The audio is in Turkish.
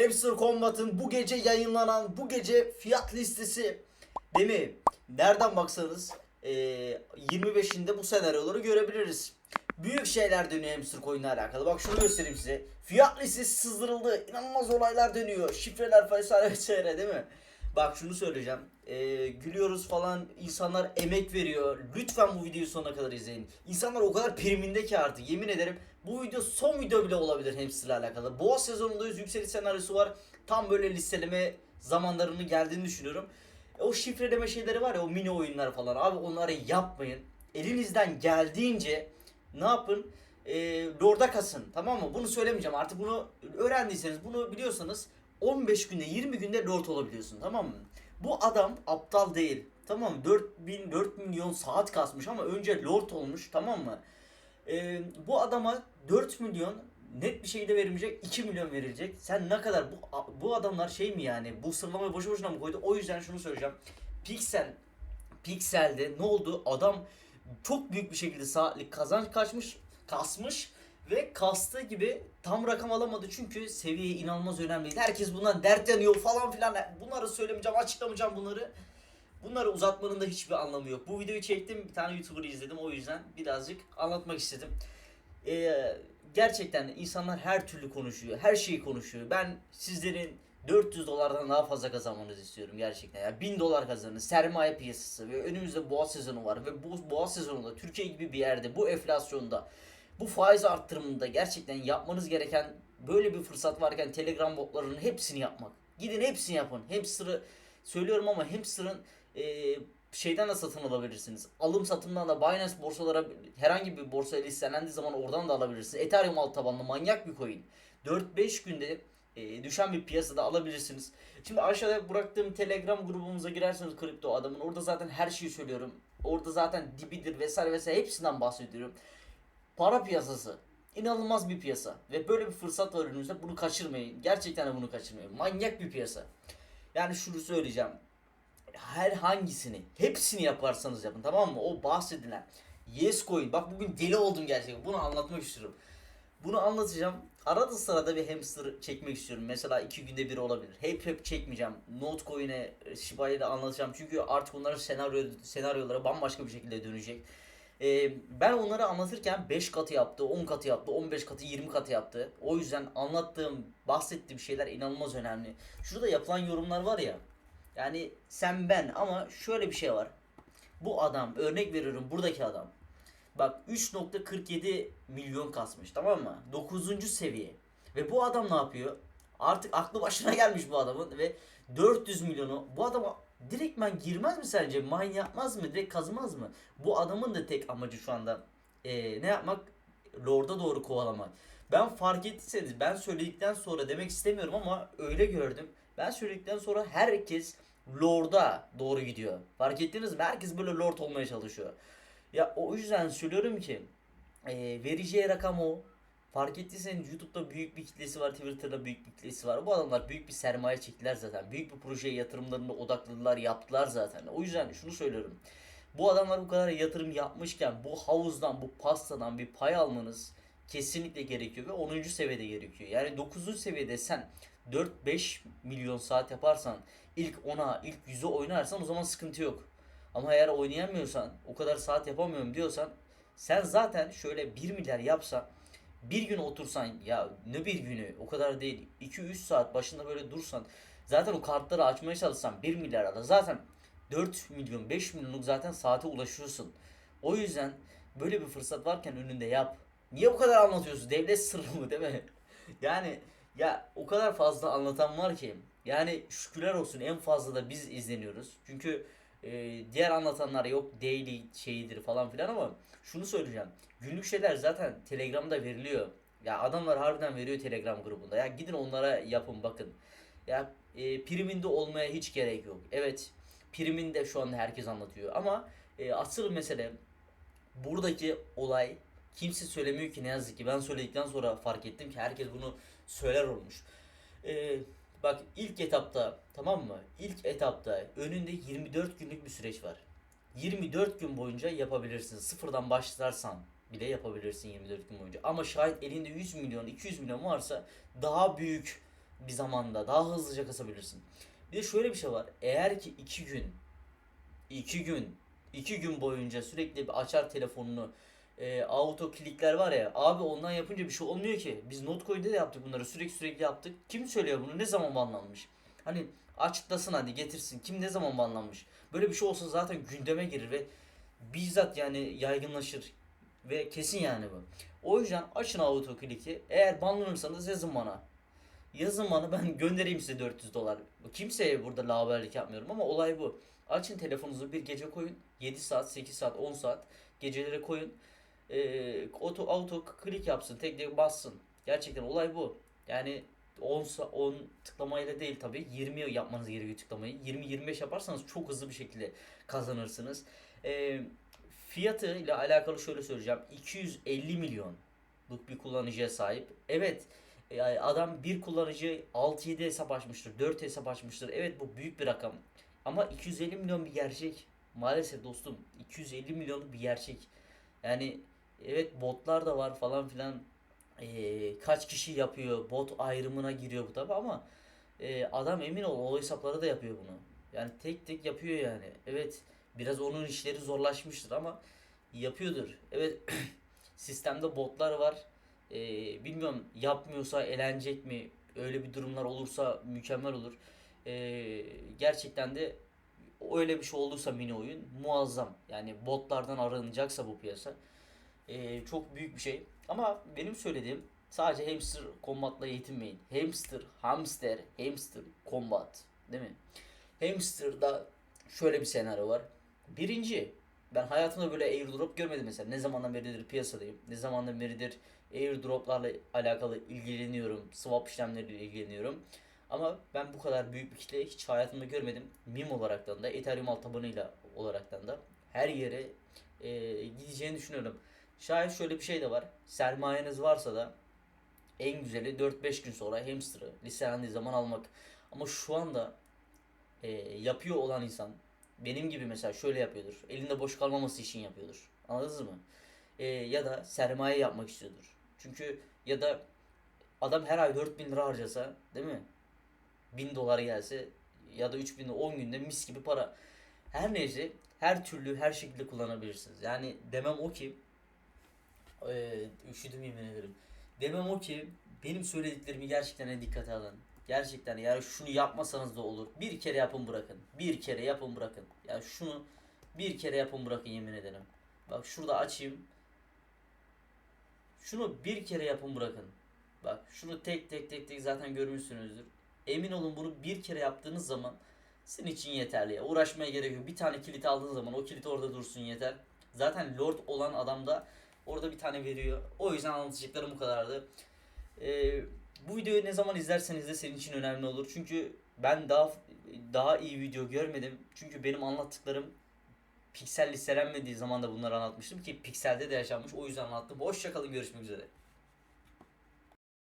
Hamster Combat'ın bu gece yayınlanan bu gece fiyat listesi değil mi? Nereden baksanız e, 25'inde bu senaryoları görebiliriz. Büyük şeyler dönüyor Hamster Coin'le alakalı. Bak şunu göstereyim size. Fiyat listesi sızdırıldı. İnanılmaz olaylar dönüyor. Şifreler vesaire vesaire değil mi? Bak şunu söyleyeceğim. Ee, gülüyoruz falan. İnsanlar emek veriyor. Lütfen bu videoyu sonuna kadar izleyin. İnsanlar o kadar priminde ki artık. Yemin ederim bu video son video bile olabilir Hamster'la alakalı. Boğaz sezonundayız. Yükseliş senaryosu var. Tam böyle listeleme zamanlarının geldiğini düşünüyorum. E, O şifreleme şeyleri var ya o mini oyunlar falan. Abi onları yapmayın. Elinizden geldiğince ne yapın? E, Lord'a kasın. Tamam mı? Bunu söylemeyeceğim. Artık bunu öğrendiyseniz, bunu biliyorsanız 15 günde 20 günde Lord olabiliyorsun. Tamam mı? Bu adam aptal değil. Tamam mı? 4000 4 milyon saat kasmış ama önce Lord olmuş. Tamam mı? E, bu adama 4 milyon net bir şekilde verilmeyecek 2 milyon verilecek. Sen ne kadar bu bu adamlar şey mi yani bu sıralamayı boşu boşuna mı koydu? O yüzden şunu söyleyeceğim. Pixel Pixel'de ne oldu? Adam çok büyük bir şekilde saatlik kazanç kaçmış, kasmış ve kastığı gibi tam rakam alamadı çünkü seviye inanılmaz önemliydi. Herkes bundan dert yanıyor falan filan. Bunları söylemeyeceğim, açıklamayacağım bunları. Bunları uzatmanın da hiçbir anlamı yok. Bu videoyu çektim, bir tane YouTuber'ı izledim. O yüzden birazcık anlatmak istedim. Ee, gerçekten insanlar her türlü konuşuyor. Her şeyi konuşuyor. Ben sizlerin 400 dolardan daha fazla kazanmanızı istiyorum gerçekten. Yani 1000 dolar kazanın. Sermaye piyasası ve önümüzde boğaz sezonu var ve bu boğaz sezonunda Türkiye gibi bir yerde bu enflasyonda bu faiz arttırımında gerçekten yapmanız gereken böyle bir fırsat varken Telegram botlarının hepsini yapmak. Gidin hepsini yapın. Hamster'ı söylüyorum ama Hamster'ın e, şeyden de satın alabilirsiniz. Alım satımdan da Binance borsalara herhangi bir borsaya listelendiği zaman oradan da alabilirsiniz. Ethereum alt tabanlı manyak bir coin. 4-5 günde e, düşen bir piyasada alabilirsiniz. Şimdi aşağıda bıraktığım Telegram grubumuza girerseniz kripto adamın orada zaten her şeyi söylüyorum. Orada zaten dibidir vesaire vesaire hepsinden bahsediyorum. Para piyasası. inanılmaz bir piyasa. Ve böyle bir fırsat var önünüzde. Bunu kaçırmayın. Gerçekten de bunu kaçırmayın. Manyak bir piyasa. Yani şunu söyleyeceğim. Her hangisini, hepsini yaparsanız yapın tamam mı? O bahsedilen Yes Coin. Bak bugün deli oldum gerçekten. Bunu anlatmak istiyorum. Bunu anlatacağım. Arada sırada bir hamster çekmek istiyorum. Mesela iki günde bir olabilir. Hep hep çekmeyeceğim. Notecoin'e, Shiba'ya da anlatacağım. Çünkü artık onların senaryo, senaryoları bambaşka bir şekilde dönecek. Ee, ben onları anlatırken 5 katı yaptı, 10 katı yaptı, 15 katı, 20 katı yaptı. O yüzden anlattığım, bahsettiğim şeyler inanılmaz önemli. Şurada yapılan yorumlar var ya. Yani sen ben ama şöyle bir şey var. Bu adam, örnek veriyorum buradaki adam. Bak 3.47 milyon kasmış tamam mı? 9. seviye. Ve bu adam ne yapıyor? Artık aklı başına gelmiş bu adamın ve 400 milyonu bu adama direktmen girmez mi sence? Mine yapmaz mı? Direkt kazımaz mı? Bu adamın da tek amacı şu anda eee, ne yapmak? Lord'a doğru kovalamak. Ben fark ettiyseniz ben söyledikten sonra demek istemiyorum ama öyle gördüm. Ben söyledikten sonra herkes Lord'a doğru gidiyor. Fark ettiniz mi? Herkes böyle Lord olmaya çalışıyor. Ya o yüzden söylüyorum ki e, vereceği rakam o. Fark ettiyseniz YouTube'da büyük bir kitlesi var, Twitter'da büyük bir kitlesi var. Bu adamlar büyük bir sermaye çektiler zaten. Büyük bir projeye yatırımlarını odakladılar, yaptılar zaten. O yüzden şunu söylüyorum. Bu adamlar bu kadar yatırım yapmışken bu havuzdan, bu pastadan bir pay almanız kesinlikle gerekiyor ve 10. seviyede gerekiyor. Yani 9. seviyede sen 4-5 milyon saat yaparsan ilk 10'a, ilk 100'e oynarsan o zaman sıkıntı yok. Ama eğer oynayamıyorsan, o kadar saat yapamıyorum diyorsan sen zaten şöyle 1 milyar yapsan bir gün otursan ya ne bir günü o kadar değil 2-3 saat başında böyle dursan zaten o kartları açmaya çalışsan 1 milyar da zaten 4 milyon 5 milyonluk zaten saate ulaşıyorsun. O yüzden böyle bir fırsat varken önünde yap. Niye bu kadar anlatıyorsun? Devlet sırrı mı değil mi? Yani ya o kadar fazla anlatan var ki yani şükürler olsun en fazla da biz izleniyoruz. Çünkü e, diğer anlatanlar yok daily şeyidir falan filan ama şunu söyleyeceğim. Günlük şeyler zaten Telegram'da veriliyor. Ya adamlar harbiden veriyor Telegram grubunda. Ya gidin onlara yapın bakın. Ya e, priminde olmaya hiç gerek yok. Evet priminde şu anda herkes anlatıyor ama e, asıl mesele buradaki olay kimse söylemiyor ki ne yazık ki ben söyledikten sonra fark ettim ki herkes bunu söyler olmuş. Ee, bak ilk etapta tamam mı? İlk etapta önünde 24 günlük bir süreç var. 24 gün boyunca yapabilirsin. Sıfırdan başlarsan bile yapabilirsin 24 gün boyunca. Ama şayet elinde 100 milyon, 200 milyon varsa daha büyük bir zamanda daha hızlıca kasabilirsin. Bir de şöyle bir şey var. Eğer ki iki gün iki gün iki gün boyunca sürekli bir açar telefonunu e, auto klikler var ya abi ondan yapınca bir şey olmuyor ki. Biz Notcoin'de de yaptık bunları sürekli sürekli yaptık. Kim söylüyor bunu? Ne zaman banlanmış? Hani açıklasın hadi getirsin. Kim ne zaman banlanmış? Böyle bir şey olsa zaten gündeme girir ve bizzat yani yaygınlaşır ve kesin yani bu. O yüzden açın auto kliki. Eğer banlanırsanız yazın bana. Yazın bana ben göndereyim size 400 dolar. Kimseye burada laberlik yapmıyorum ama olay bu. Açın telefonunuzu bir gece koyun. 7 saat, 8 saat, 10 saat gecelere koyun. Ee, auto, auto klik yapsın. Tek tek bassın. Gerçekten olay bu. Yani 10, sa- 10 tıklamayla değil tabi 20 yapmanız gerekiyor tıklamayı. 20-25 yaparsanız çok hızlı bir şekilde kazanırsınız. Ee, fiyatı ile alakalı şöyle söyleyeceğim. 250 milyonluk bir kullanıcıya sahip. Evet yani adam bir kullanıcı 6-7 hesap açmıştır, 4 hesap açmıştır. Evet bu büyük bir rakam. Ama 250 milyon bir gerçek. Maalesef dostum 250 milyonluk bir gerçek. Yani evet botlar da var falan filan. Ee, kaç kişi yapıyor bot ayrımına giriyor bu tabi ama e, adam emin ol o hesapları da yapıyor bunu. Yani tek tek yapıyor yani. Evet biraz onun işleri zorlaşmıştır ama yapıyordur. Evet sistemde botlar var. Ee, bilmiyorum yapmıyorsa elenecek mi? Öyle bir durumlar olursa mükemmel olur. Ee, gerçekten de öyle bir şey olursa mini oyun muazzam. Yani botlardan aranacaksa bu piyasa ee, çok büyük bir şey. Ama benim söylediğim sadece hamster combat'la yetinmeyin. Hamster, hamster, hamster combat değil mi? Hamster'da şöyle bir senaryo var. Birinci, ben hayatımda böyle airdrop görmedim mesela. Ne zamandan beridir piyasadayım. Ne zamandan beridir airdroplarla alakalı ilgileniyorum. Swap işlemleriyle ilgileniyorum. Ama ben bu kadar büyük bir kitle hiç hayatımda görmedim. MIM olaraktan da, Ethereum alt tabanıyla olaraktan da her yere e, gideceğini düşünüyorum. Şayet şöyle bir şey de var. Sermayeniz varsa da en güzeli 4-5 gün sonra hamster'ı listelendiği zaman almak. Ama şu anda e, yapıyor olan insan benim gibi mesela şöyle yapıyordur. Elinde boş kalmaması için yapıyordur. Anladınız mı? E, ya da sermaye yapmak istiyordur. Çünkü ya da adam her ay 4000 lira harcasa değil mi? 1000 dolar gelse ya da 3000 10 günde mis gibi para. Her neyse her türlü her şekilde kullanabilirsiniz. Yani demem o ki e, üşüdüm yemin ederim. Demem o ki benim söylediklerimi gerçekten dikkate alın. Gerçekten yani şunu yapmasanız da olur. Bir kere yapın bırakın. Bir kere yapın bırakın. Yani şunu bir kere yapın bırakın yemin ederim. Bak şurada açayım. Şunu bir kere yapın bırakın. Bak şunu tek tek tek tek zaten görmüşsünüzdür. Emin olun bunu bir kere yaptığınız zaman sizin için yeterli. ya. Uğraşmaya gerek yok. Bir tane kilit aldığınız zaman o kilit orada dursun yeter. Zaten lord olan adam da orada bir tane veriyor. O yüzden anlatacaklarım bu kadardı. Ee, bu videoyu ne zaman izlerseniz de senin için önemli olur. Çünkü ben daha daha iyi video görmedim. Çünkü benim anlattıklarım piksel listelenmediği zaman da bunları anlatmıştım ki pikselde de yaşanmış. O yüzden anlattım. Hoşçakalın görüşmek üzere.